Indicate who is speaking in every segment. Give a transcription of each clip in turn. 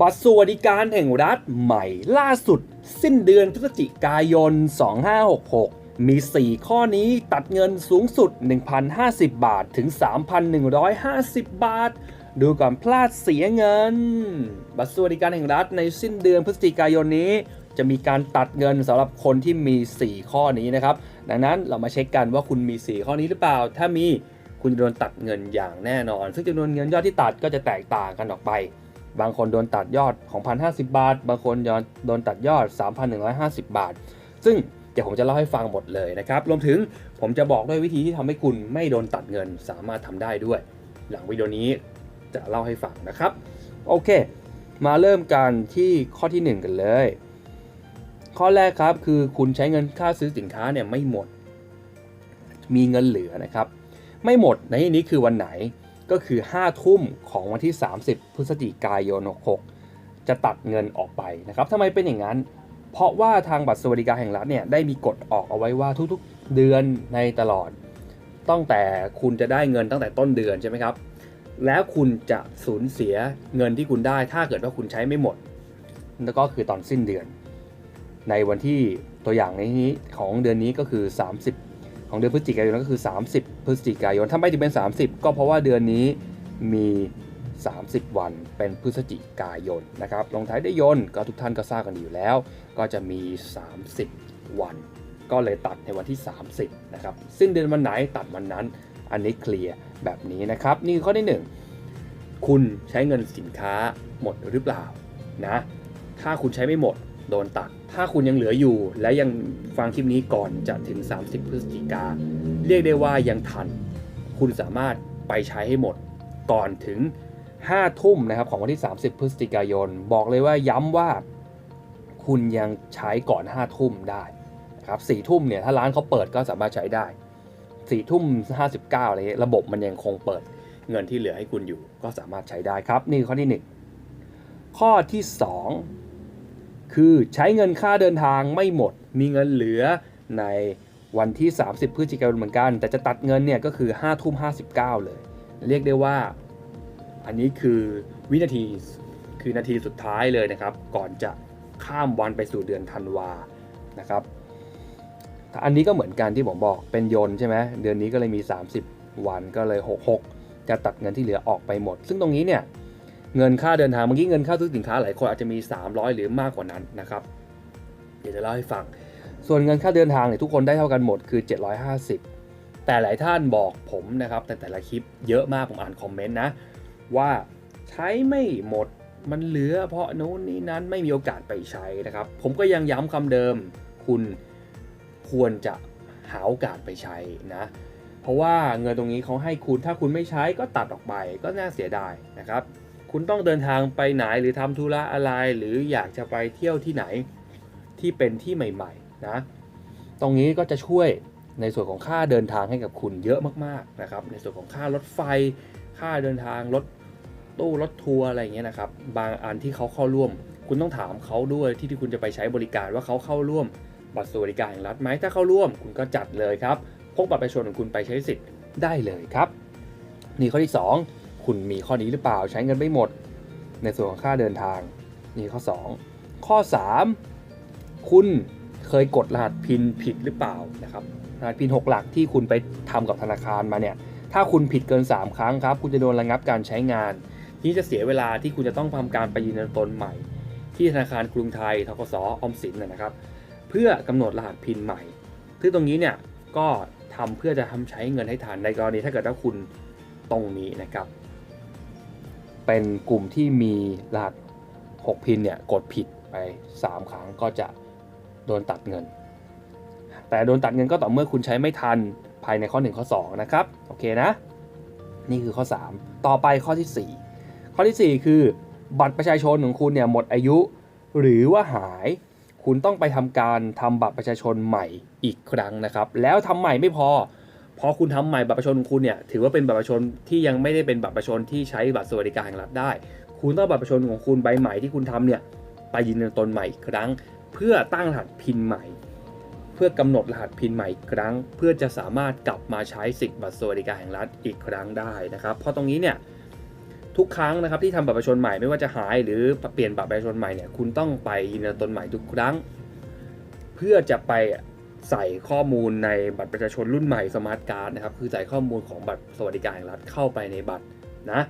Speaker 1: บัตรสวัสดิการแห่งรัฐใหม่ล่าสุด สิ้นเดือนพฤศจิกายน 2566 มี 4 ข้อนี้ตัดเงินสูงสุด 1,050 บาทถึง 3,150 บาท ดูก่อนพลาดเสียเงิน บัตรสวัสดิการแห่งรัฐในสิ้นเดือนพฤศจิกายนนี้ จะมีการตัดเงินสำหรับคนที่มี 4 ข้อนี้นะครับ ดังนั้นเรามาเช็คกันว่าคุณมี 4 ข้อนี้หรือเปล่า ถ้ามีคุณจะโดนตัดเงินอย่างแน่นอน ซึ่งจำนวนเงินยอดที่ตัดก็จะแตกต่างกันออกไป บางคนโดนตัดยอดของ 1,050 บาท บางคนโดนตัดยอด 3,150 บาท ซึ่งเดี๋ยวผมจะเล่าให้ฟังหมดเลยนะครับ รวมถึงผมจะบอกด้วยวิธีที่ทำให้คุณไม่โดนตัดเงินสามารถทำได้ด้วย หลังวิดีโอนี้จะเล่าให้ฟังนะครับ โอเค มาเริ่มกันที่ข้อที่ 1 กันเลย ข้อแรกครับคือคุณใช้เงินค่าซื้อสินค้าเนี่ยไม่หมด มีเงินเหลือนะครับ ไม่หมดในที่นี้คือวันไหน ก็คือ 5 ทุ่มของวันที่ 30 พฤศจิกายน 66 จะตัดเงินออกไปนะครับทำไมเป็นอย่างนั้น เพราะว่าทางบัตรสวัสดิการแห่งรัฐเนี่ยได้มีกฎออกเอาไว้ว่าทุกๆเดือนในตลอด ตั้งแต่คุณจะได้เงินตั้งแต่ต้นเดือนใช่ไหมครับ แล้วคุณจะสูญเสียเงินที่คุณได้ ถ้าเกิดว่าคุณใช้ไม่หมด แล้วก็คือตอนสิ้นเดือน ในวันที่ตัวอย่างในนี้ของเดือนนี้ก็คือ 30 ของเดือนพฤศจิกายนก็คือ 30 พฤศจิกายนทำไมถึงเป็น 30 ก็เพราะว่าเดือนนี้มี 30 วันเป็นพฤศจิกายนนะครับลงท้ายด้วยยนก็ทุกท่านก็ทราบกันอยู่แล้ว ก็จะมี 30 วัน ก็เลยตัดในวันที่ 30นะครับสิ้นเดือนวันไหนตัดวันนั้น อันนี้เคลียร์แบบนี้นะครับ นี่คือข้อที่ 1 คุณใช้เงินสินค้าหมดหรือเปล่านะถ้าคุณใช้ไม่หมด โดนตัด ถ้าคุณยังเหลืออยู่ และยังฟังคลิปนี้ก่อนจะถึง 30 พฤศจิกา เรียกได้ว่ายังทัน คุณสามารถไปใช้ให้หมดก่อนถึง 5 ทุ่มนะครับของวันที่ 30 พฤศจิกายน บอกเลยว่าย้ำว่าคุณยังใช้ก่อน 5 ทุ่มได้นะครับ4ทุ่มเนี่ยถ้าร้านเขาเปิดก็สามารถใช้ได้4ทุ่ม59อะไรเงี้ยระบบมันยังคงเปิดเงินที่เหลือให้คุณอยู่ ก็สามารถใช้ได้ครับ นี่ข้อที่ 1 ข้อที่ 2 คือใช้เงินค่าเดินทางไม่หมด มีเงินเหลือในวันที่ 30 พฤศจิกายนเหมือนกัน แต่จะตัดเงินเนี่ยก็คือ5ทุ่ม59 เลย เรียกได้ว่า อันนี้คือวินาทีคือนาทีสุดท้ายเลยนะครับ ก่อนจะข้ามวันไปสู่เดือนธันวานะครับ อันนี้ก็เหมือนกันที่ผมบอกเป็นยนใช่ไหมเดือนนี้ก็เลยมี 30 วันก็เลย 66 จะตัดเงินที่เหลือออกไปหมด ซึ่งตรงนี้เนี่ย เงินค่าเดินทางเมื่อกี้เงินค่าซื้อสินค้าหลายคนอาจจะมี 300 หรือมากกว่านั้นนะครับ เดี๋ยวจะเล่าให้ฟัง ส่วนเงินค่าเดินทางเนี่ยทุกคนได้เท่ากันหมดคือ 750 แต่หลายท่านบอกผมนะครับ แต่แต่ละคลิปเยอะมากผมอ่านคอมเมนต์นะ ว่าใช้ไม่หมดมันเหลือเพราะโน้นนี้นั้นไม่มีโอกาสไปใช้นะครับ ผมก็ยังย้ำคำเดิมคุณควรจะหาโอกาสไปใช้นะ เพราะว่าเงินตรงนี้เขาให้คุณถ้าคุณไม่ใช้ก็ตัดออกไปก็น่าเสียดายนะครับ คุณต้องเดินทางไปไหนหรือทำธุระอะไร หรืออยากจะไปเที่ยวที่ไหนที่เป็นที่ใหม่ๆนะตรงนี้ก็จะช่วยในส่วนของค่าเดินทางให้กับคุณเยอะมากๆนะครับ ในส่วนของค่ารถไฟ ค่าเดินทางรถตู้รถทัวร์อะไรอย่างเงี้ยนะครับ บางอันที่เขาเข้าร่วม คุณต้องถามเขาด้วยที่ที่คุณจะไปใช้บริการว่าเขาเข้าร่วม บัตรสวัสดิการแห่งรัฐไหมถ้าเข้าร่วม คุณก็จัดเลยครับพกบัตรประชาชนของคุณไปใช้สิทธิ์ได้เลยครับ นี่ข้อที่ 2 คุณมีข้อนี้หรือเปล่าใช้เงินไม่หมด ในส่วนของค่าเดินทางนี่ข้อ 2 ข้อ 3 คุณเคยกดรหัสพินผิดหรือเปล่านะครับรหัสพิน 6 หลักที่คุณไปทำกับธนาคารมาเนี่ยถ้าคุณผิดเกิน 3 ครั้งครับ คุณจะโดนระงับการใช้งานที่จะเสียเวลาที่คุณจะต้องทำการไปยืนยันตนใหม่ ที่ธนาคารกรุงไทยทกสออมสินนะครับ เพื่อกำหนดรหัสพินใหม่ซึ่งตรงนี้เนี่ยก็ทำเพื่อจะทำใช้เงินให้ทันในกรณีถ้าเกิดว่าคุณตรงนี้นะครับ เป็นกลุ่มที่มีรหัส 6 พินเนี่ยกดผิดไป 3 ครั้งก็จะโดนตัดเงิน แต่โดนตัดเงินก็ต่อเมื่อคุณใช้ไม่ทันภายในข้อ 1 ข้อ 2 นะครับ โอเคนะ นี่คือข้อ 3 ต่อไปข้อที่ 4 ข้อที่ 4 คือบัตรประชาชนของคุณเนี่ยหมดอายุ หรือว่าหาย คุณต้องไปทำการทำบัตรประชาชนใหม่อีกครั้งนะครับ แล้วทำใหม่ไม่พอ พอคุณทำใหม่บัตรประชาชนของคุณเนี่ยถือว่าเป็นบัตรประชาชนที่ยังไม่ได้เป็นบัตรประชาชนที่ใช้บัตรสวัสดิการแห่งรัฐได้ คุณต้องบัตรประชาชนของคุณใบใหม่ที่คุณทำเนี่ยไปยืนยันตนใหม่ครั้ง เพื่อตั้งรหัสพินใหม่ เพื่อกำหนดรหัสพินใหม่ครั้ง เพื่อจะสามารถกลับมาใช้สิทธิ์บัตรสวัสดิการแห่งรัฐอีกครั้งได้นะครับ เพราะตรงนี้เนี่ยทุกครั้งนะครับที่ทำบัตรประชาชนใหม่ไม่ว่าจะหายหรือเปลี่ยนบัตรประชาชนใหม่เนี่ยคุณต้องไปยืนยันตนใหม่ทุกครั้ง เพื่อจะไป ใส่ข้อมูลในบัตรประชาชนรุ่นใหม่สมาร์ทการ์ดนะครับคือใส่ข้อมูลของบัตรสวัสดิการแห่งรัฐเข้าไปในบัตรนะ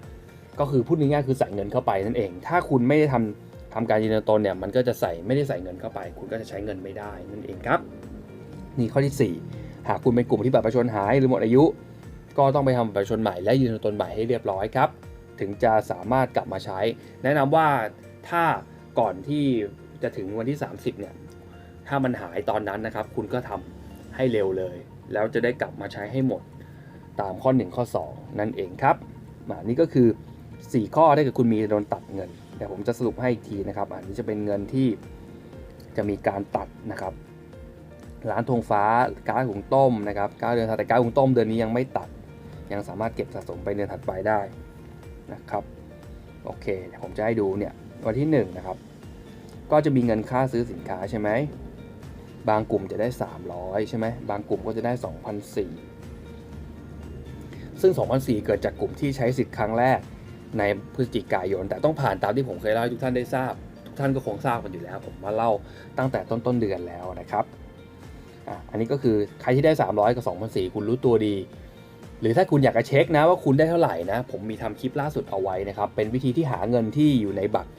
Speaker 1: ก็คือพูดง่ายๆคือใส่เงินเข้าไปนั่นเอง ถ้าคุณไม่ได้ทำทำการยืนยันตนเนี่ยมันก็จะใส่ไม่ได้ใส่เงินเข้าไป คุณก็จะใช้เงินไม่ได้นั่นเองครับ นี่ข้อที่ 4 หากคุณเป็นกลุ่มที่บัตรประชาชนหายหรือหมดอายุ ก็ต้องไปทำบัตรประชาชนใหม่และยืนยันตนใหม่ให้เรียบร้อยครับ ถึงจะสามารถกลับมาใช้ แนะนำว่าถ้าก่อนที่จะถึงวันที่ 30เนี่ย ถ้ามันหายตอนนั้นนะครับ คุณก็ทำให้เร็วเลย แล้วจะได้กลับมาใช้ให้หมดตามข้อ 1 ข้อ 2 นั่นเองครับอ่านี่ก็คือ 4 ข้อถ้าเกิดคุณมีโดนตัดเงินเดี๋ยวผมจะสรุปให้อีกทีนะครับอันนี้จะเป็นเงินที่จะมีการตัดนะครับ ร้านธงฟ้าก๊าซหุงต้มนะครับก๊าซเดือนถัดแต่ก๊าซหุงต้มเดือนนี้ยังไม่ตัด ยังสามารถเก็บสะสมไปเดือนถัดไปได้นะครับโอเคเดี๋ยวผมจะให้ดูเนี่ยวันที่1นะครับก็จะมีเงินค่าซื้อสินค้าใช่ไหม บางกลุ่มจะได้ 300 ใช่ไหมบางกลุ่มก็จะได้ 2,004ซึ่ง 2,004 เกิดจากกลุ่มที่ใช้สิทธิ์ครั้งแรกในพฤศจิกายน แต่ต้องผ่านตามที่ผมเคยเล่าให้ทุกท่านได้ทราบ ทุกท่านก็คงทราบกันอยู่แล้ว ผมมาเล่าตั้งแต่ต้นต้นเดือนแล้วนะครับอะอันนี้ก็คือใครที่ได้ 300 กับ 2,004 คุณรู้ตัวดี หรือถ้าคุณอยากจะเช็คนะว่าคุณได้เท่าไหร่นะ ผมมีทำคลิปล่าสุดเอาไว้นะครับ เป็นวิธีที่หาเงินที่อยู่ในบัตร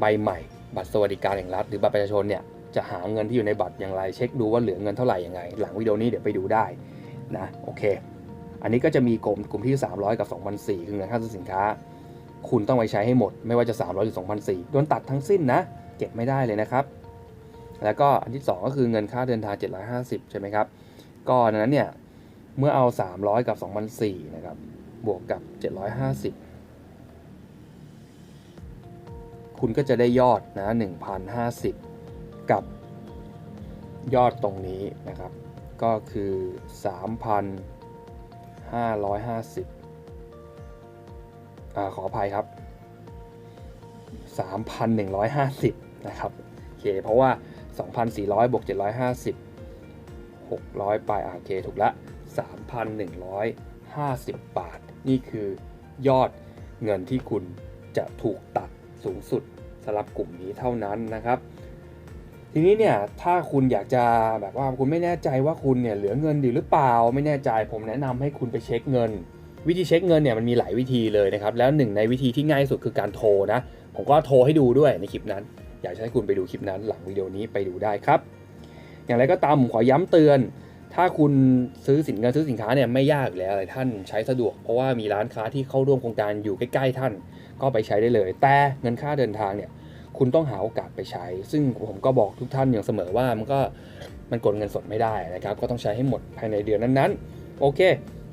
Speaker 1: ใบใหม่ บัตรสวัสดิการแห่งรัฐหรือบัตรประชาชนเนี่ย จะหาเงินที่อยู่ในบัตรอย่างไร เช็คดูว่าเหลือเงินเท่าไหร่ยังไงหลังวิดีโอนี้เดี๋ยวไปดูได้นะโอเค อันนี้ก็จะมีกลุ่มกลุ่มที่ 300 กับ 2,004คือเงินค่าซื้อสินค้า คุณต้องไปใช้ให้หมด ไม่ว่าจะ 300หรือ2,004โดนตัดทั้งสิ้นนะ เก็บไม่ได้เลยนะครับ แล้วก็อันที่ 2 ก็คือเงินค่าเดินทาง 750 ใช่ไหมครับก็นั้นเนี่ยเมื่อเอา 300 กับ 2,004นะครับบวกกับ 750คุณก็จะได้ยอดนะ1,050 กับยอดตรงนี้นะครับ ก็คือ 3,550อ่าขออภัยครับ 3,150 นะครับโอเคเพราะว่า 2,400บวก750 600 ไปอะโอเคถูกละ 3,150 บาท นี่คือยอดเงินที่คุณจะถูกตัดสูงสุดสำหรับกลุ่มนี้เท่านั้นนะครับ ทีนี้เนี่ยถ้าคุณอยากจะแบบว่าคุณไม่แน่ใจว่าคุณเนี่ยเหลือเงินอยู่หรือเปล่าไม่แน่ใจ ผมแนะนำให้คุณไปเช็คเงิน วิธีเช็คเงินเนี่ยมันมีหลายวิธีเลยนะครับแล้วหนึ่งในวิธีที่ง่ายสุดคือการโทรนะผมก็โทรให้ดูด้วยในคลิปนั้น อยากจะให้คุณไปดูคลิปนั้น หลังวิดีโอนี้ไปดูได้ครับ อย่างไรก็ตามผมขอย้ำเตือน ถ้าคุณซื้อสินค้าซื้อสินค้าเนี่ยไม่ยากแล้วอะไรท่านใช้สะดวก เพราะว่ามีร้านค้าที่เข้าร่วมโครงการอยู่ใกล้ๆท่าน ก็ไปใช้ได้เลย แต่เงินค่าเดินทางเนี่ย คุณต้องหาโอกาสไปใช้ ซึ่งผมก็บอกทุกท่านอย่างเสมอว่ามันก็มันกดเงินสดไม่ได้นะครับ ก็ต้องใช้ให้หมดภายในเดือนนั้นๆ โอเค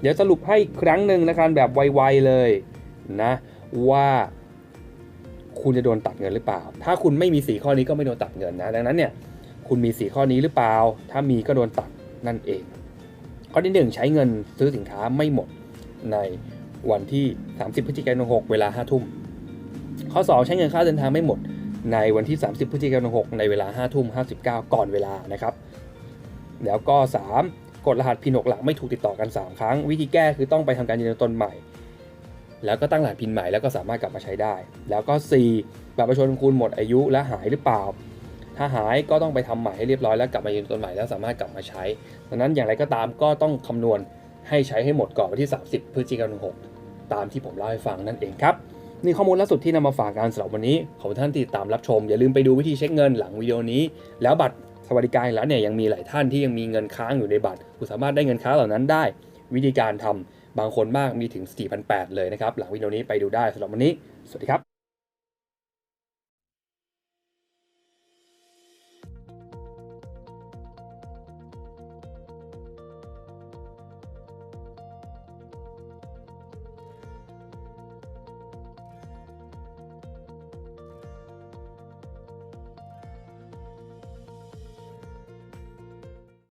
Speaker 1: เดี๋ยวสรุปให้ครั้งหนึ่งนะครับแบบไวๆเลยนะว่าคุณจะโดนตัดเงินหรือเปล่า ถ้าคุณไม่มี4ข้อนี้ก็ไม่โดนตัดเงินนะ ดังนั้นเนี่ย คุณมี4ข้อนี้หรือเปล่า ถ้ามีก็โดนตัดนั่นเอง ข้อที่ 1 ใช้เงินซื้อสินค้าไม่หมดในวันที่ 30 พฤศจิกายน 6 เวลา 5 ทุ่ม ข้อ 2 ใช้เงินค่าเดินทางไม่หมด ในวันที่ 30 พฤศจิกายน 6 ในเวลา 5 ทุ่ม 59 ก่อนเวลานะครับ แล้วก็ 3 กดรหัสพินหกหลักไม่ถูกติดต่อกัน 3 ครั้ง วิธีแก้คือต้องไปทำการยืนยันตนใหม่ แล้วก็ตั้งรหัสพินใหม่แล้วก็สามารถกลับมาใช้ได้ แล้วก็ 4 บัตรประชาชนคุณหมดอายุและหายหรือเปล่า ถ้าหายก็ต้องไปทำใหม่ให้เรียบร้อยแล้วกลับมายืนยันตนใหม่แล้วสามารถกลับมาใช้ดังนั้นอย่างไรก็ตามก็ต้องคำนวณให้ใช้ให้หมดก่อนวันที่ 30 พฤศจิกายน 6 ตามที่ผมเล่าให้ฟังนั่นเองครับ นี่ข้อมูลล่าสุดที่นำมาฝากกันสำหรับวันนี้ ขอบท่านที่ติดตามรับชม อย่าลืมไปดูวิธีเช็คเงินหลังวิดีโอนี้ แล้วบัตรสวัสดิการแล้วเนี่ยยังมีหลายท่านที่ยังมีเงินค้างอยู่ในบัตรคุณสามารถได้เงินค้างเหล่านั้นได้ วิธีการทำบางคนมากมีถึง 4,800 เลยนะครับ หลังวิดีโอนี้ไปดูได้สำหรับวันนี้ สวัสดีครับ